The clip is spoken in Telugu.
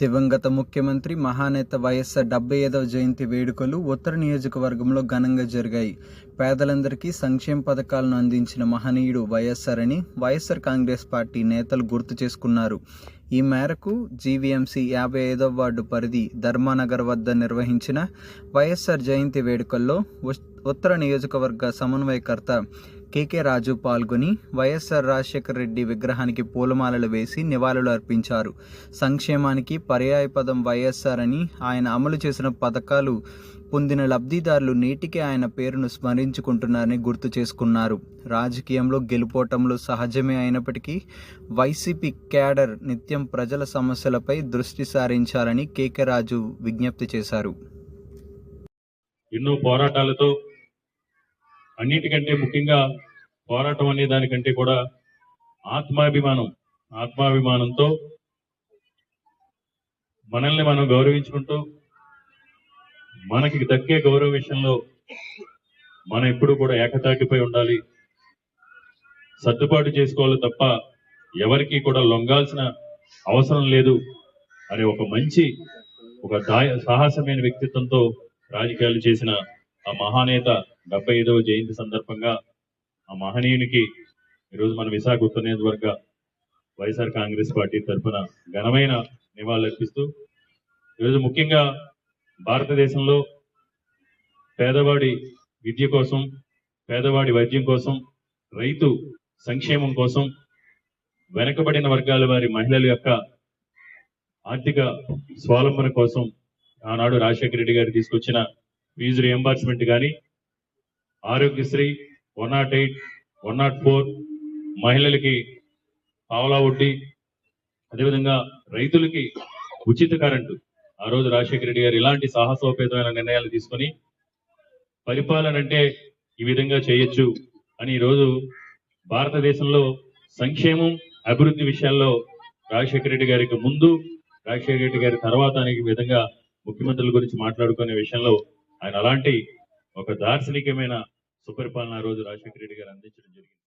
దివంగత ముఖ్యమంత్రి మహానేత వైఎస్ఆర్ డెబ్బై ఐదవ జయంతి వేడుకలు ఉత్తర నియోజకవర్గంలో ఘనంగా జరిగాయి. పేదలందరికీ సంక్షేమ పథకాలను అందించిన మహనీయుడు వైఎస్ఆర్ అని వైఎస్ఆర్ కాంగ్రెస్ పార్టీ నేతలు గుర్తు చేసుకున్నారు. ఈ మేరకు జీవీఎంసీ యాభై ఐదవ వార్డు పరిధి ధర్మానగర్ వద్ద నిర్వహించిన వైఎస్ఆర్ జయంతి వేడుకల్లో ఉత్తర నియోజకవర్గ సమన్వయకర్త కేకే రాజు పాల్గొని వైఎస్ఆర్ రాజశేఖర రెడ్డి విగ్రహానికి పూలమాలలు వేసి నివాళులు అర్పించారు. సంక్షేమానికి పర్యాయపదం వైఎస్ఆర్ అని ఆయన అమలు చేసిన పథకాలు పొందిన లబ్ధిదారులు నేటికి ఆయన పేరును స్మరించుకుంటున్నారని గుర్తు చేసుకున్నారు. రాజకీయంలో గెలుపోటంలో సహజమే అయినప్పటికీ వైసీపీ క్యాడర్ నిత్యం ప్రజల సమస్యలపై దృష్టి సారించాలని కేకే రాజు విజ్ఞప్తి చేశారు. ఎన్నో పోరాటాలతో అన్నిటికంటే ముఖ్యంగా పోరాటం అనే దానికంటే కూడా ఆత్మాభిమానం ఆత్మాభిమానంతో మనల్ని మనం గౌరవించుకుంటూ మనకి దక్కే గౌరవ విషయంలో మనం ఎప్పుడు కూడా ఏకతాటిపై ఉండాలి. సర్దుబాటు చేసుకోవాలి తప్ప ఎవరికి కూడా లొంగాల్సిన అవసరం లేదు అనే ఒక మంచి ఒక సాహసమైన వ్యక్తిత్వంతో రాజకీయాలు చేసిన ఆ మహానేత డెబ్బై ఐదవ జయంతి సందర్భంగా ఆ మహనీయునికి ఈరోజు మన విశాఖ ఉత్తర నియోజకవర్గ వైఎస్ఆర్ కాంగ్రెస్ పార్టీ తరఫున ఘనమైన నివాళులర్పిస్తూ ఈరోజు ముఖ్యంగా భారతదేశంలో పేదవాడి విద్య కోసం పేదవాడి వైద్యం కోసం రైతు సంక్షేమం కోసం వెనకబడిన వర్గాల వారి మహిళల యొక్క ఆర్థిక స్వావలంబన కోసం ఆనాడు రాజశేఖర రెడ్డి గారు తీసుకొచ్చిన ఫీజు రియంబర్స్మెంట్ కానీ Aarogyasri one nought eight one nought four మహిళలకి పావలా వడ్డీ అదేవిధంగా రైతులకి ఉచిత కరెంటు. ఆ రోజు రాజశేఖర రెడ్డి గారు ఇలాంటి సాహసోపేతమైన నిర్ణయాలు తీసుకొని పరిపాలన అంటే ఈ విధంగా చేయొచ్చు అని ఈరోజు భారతదేశంలో సంక్షేమం అభివృద్ధి విషయాల్లో రాజశేఖర రెడ్డి గారికి ముందు రాజశేఖర రెడ్డి గారి తర్వాత అనే విధంగా ముఖ్యమంత్రుల గురించి మాట్లాడుకునే విషయంలో ఆయన అలాంటి ఒక దార్శనికమైన సుపరిపాలన రోజు రాజశేఖర రెడ్డి గారు అందించడం జరిగింది.